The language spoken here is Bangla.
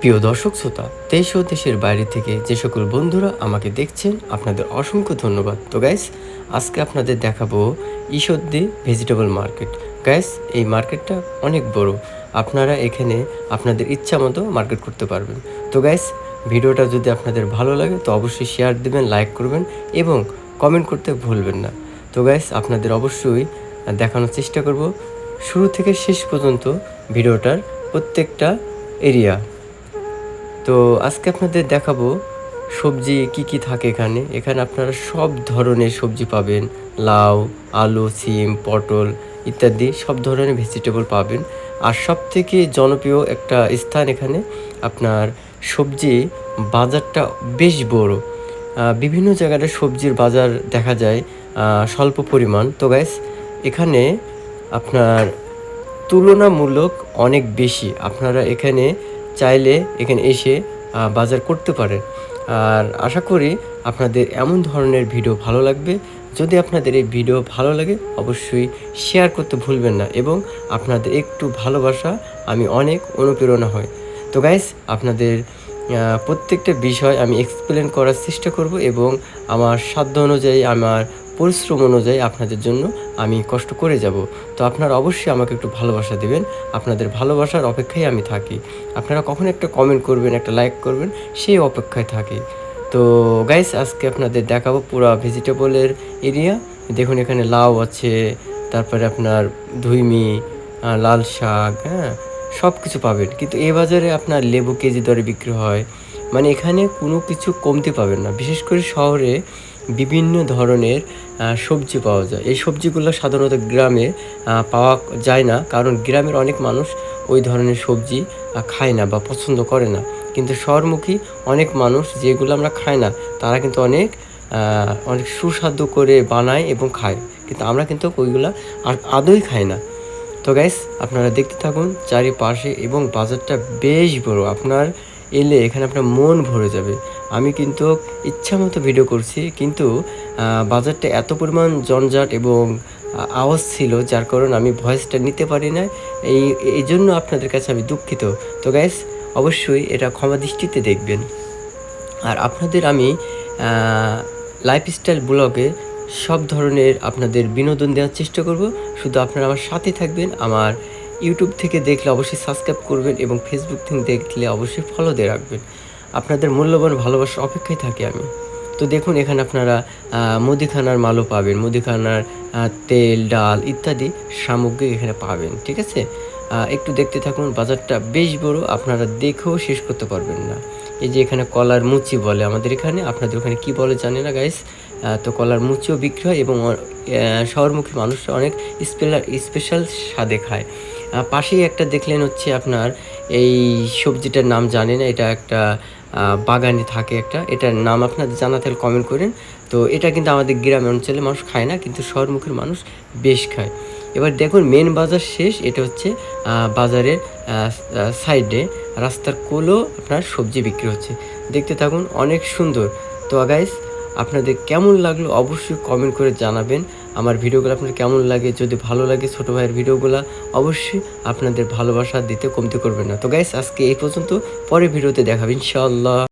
প্রিয় দর্শক শ্রোতা, দেশ ও দেশের বাইরে থেকে যে সকল বন্ধুরা আমাকে দেখছেন, আপনাদের অসংখ্য ধন্যবাদ। তো গাইস আজকে আপনাদের দেখাবো ঈশ্বরদী ভেজিটেবল মার্কেট গাইস এই মার্কেটটা অনেক বড়। আপনারা এখানে আপনাদের ইচ্ছা মতো মার্কেট করতে পারবেন। তো গাইস ভিডিওটা যদি আপনাদের ভালো লাগে, তো অবশ্যই শেয়ার দেবেন লাইক করবেন এবং কমেন্ট করতে ভুলবেন না। তো গাইস আপনাদের অবশ্যই দেখানোর চেষ্টা করব। শুরু থেকে শেষ পর্যন্ত ভিডিওটার প্রত্যেকটা এরিয়া তো আজকে আপনাদের দেখাবো সবজি কি কি থাকে এখানে। এখানে আপনারা সব ধরনের সবজি পাবেন। লাউ, আলু, সিম, পটল ইত্যাদি সব ধরনের ভেজিটেবল পাবেন। আর সব থেকে জনপ্রিয় একটা স্থান এখানে আপনার সবজি বাজারটা বেশ বড়। বিভিন্ন জায়গায় সবজির বাজার দেখা যায় স্বল্প পরিমাণ। তো গ্যাস এখানে আপনার তুলনামূলক অনেক বেশি। আপনারা এখানে চাইলে এখানে এসে বাজার করতে পারেন। আর আশা করি আপনাদের এমন ধরনের ভিডিও ভালো লাগবে। যদি আপনাদের এই ভিডিও ভালো লাগে, অবশ্যই শেয়ার করতে ভুলবেন না এবং আপনাদের একটু ভালোবাসা আমি অনেক অনুপ্রেরণা হয়। তো গাইস আপনাদের প্রত্যেকটা বিষয় আমি এক্সপ্লেন করার চেষ্টা করব এবং আমার সাধ্য অনুযায়ী আমার পরিশ্রম অনুযায়ী আপনাদের জন্য আমি কষ্ট করে যাব। তো আপনারা অবশ্যই আমাকে একটু ভালোবাসা দেবেন। আপনাদের ভালোবাসার অপেক্ষায় আমি থাকি। আপনারা কখন একটা কমেন্ট করবেন, একটা লাইক করবেন, সেই অপেক্ষায় থাকি। তো গাইস আজকে আপনাদের দেখাবো পুরো ভেজিটেবলের এরিয়া। দেখুন এখানে লাউ আছে, তারপরে আপনার ধুইমি লাল শাক হ্যাঁ সব কিছু পাবেন। কিন্তু এ বাজারে আপনার লেবু কেজি দরে বিক্রি হয়। মানে এখানে কোনো কিছু কমতে পাবেন না। বিশেষ করে শহরে বিভিন্ন ধরনের সবজি পাওয়া যায়। এই সবজিগুলো সাধারণত গ্রামে পাওয়া যায় না। কারণ গ্রামের অনেক মানুষ ওই ধরনের সবজি খায় না বা পছন্দ করে না। কিন্তু শহরমুখী অনেক মানুষ যেগুলো আমরা খাই না, তারা কিন্তু অনেক অনেক সুস্বাদু করে বানায় এবং খায়। কিন্তু আমরা কিন্তু ওইগুলা আর আদৌই খাই না। তো গাইস আপনারা দেখতে থাকুন চারিপাশে এবং বাজারটা বেশ বড়। আপনার এলে এখানে আপনার মন ভরে যাবে। আমি কিন্তু ইচ্ছা মতো ভিডিও করছি, কিন্তু বাজারটা এত পরিমাণ জঞ্জাট এবং আওয়াজ ছিল, যার কারণে আমি ভয়েসটা নিতে পারি না এই এই জন্য আপনাদের কাছে আমি দুঃখিত। তো গাইস অবশ্যই এটা ক্ষমা দৃষ্টিতে দেখবেন। আর আপনাদের আমি লাইফস্টাইল ব্লগে সব ধরনের আপনাদের বিনোদন দেওয়ার চেষ্টা করব। শুধু আপনারা আমার সাথে থাকবেন, আমার ইউটিউব থেকে দেখলে অবশ্যই সাবস্ক্রাইব করবেন এবং ফেসবুক থেকে দেখলে অবশ্যই ফলো দিয়ে রাখবেন। আপনাদের মূল্যবান ভালোবাসার অপেক্ষায় থাকি আমি। তো দেখুন, এখানে আপনারা মুদিখানার মালও পাবেন। মুদিখানার তেল, ডাল ইত্যাদি সামগ্রী এখানে পাবেন, ঠিক আছে? একটু দেখতে থাকুন, বাজারটা বেশ বড়, আপনারা দেখেও শেষ করতে পারবেন না। এই যে এখানে কলার মুচি বলে আমাদের এখানে, আপনাদের ওখানে কি বলে জানে না গাইস তো কলার মুচিও বিক্রি হয় এবং শহরমুখী মানুষরা অনেক স্পেশাল স্পেশাল স্বাদে খায়। পাশেই একটা দেখলেন হচ্ছে আপনার এই সবজিটার নাম জানি না এটা একটা বাগানে থাকে একটা, এটার নাম আপনাদের জানা থাকলে কমেন্ট করেন। তো এটা কিন্তু আমাদের গ্রাম অঞ্চলে মানুষ খায় না, কিন্তু শহরমুখীর মানুষ বেশ খায়। এবার দেখুন মেন বাজার শেষ, এটা হচ্ছে বাজারের সাইডে রাস্তার কোলো আপনার সবজি বিক্রি হচ্ছে। দেখতে থাকুন, অনেক সুন্দর। তো গাইস আপনাদের কেমন লাগল অবশ্যই কমেন্ট করে জানাবেন। আমার ভিডিওগুলো আপনার কেমন লাগে, যদি ভালো লাগে ছোটো ভাইয়ের ভিডিওগুলো, অবশ্যই আপনাদের ভালোবাসা দিতে কমতি করবেন না। তো গাইস আজকে এই পর্যন্ত পরে ভিডিওতে দেখাবেন ইনশাআল্লাহ।